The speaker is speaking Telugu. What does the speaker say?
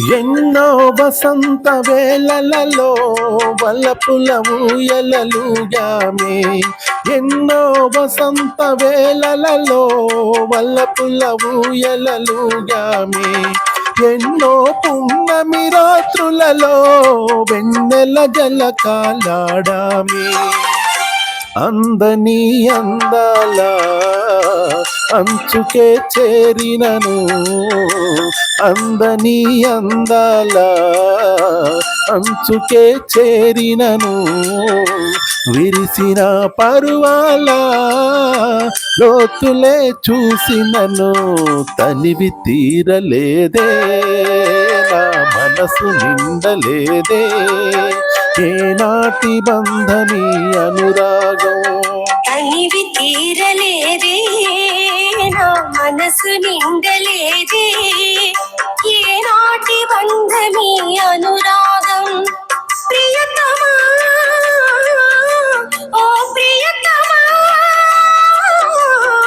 ఎన్నో వసంత వేళలలో వల్లపుల ఊయలలుగామే. ఎన్నో వసంత వేళలలో వల్లపుల ఊయలలుగామే. ఎన్నో పున్నమి రాత్రులలో వెన్నెల జల కాలాడామే. అందని అందాల అంచుకే చేరినను అందని అందాల. అంచుకే చేరినను విరిసిన పరువాల. లోతులే చూసినను తనివి తీరలేదే. నా మనసు నిండలేదే. ఏనాటి బంధని అనురాగం? తనివి తీరలే మనసు నిండలేదే ఏ నాటి బంధమే అనురా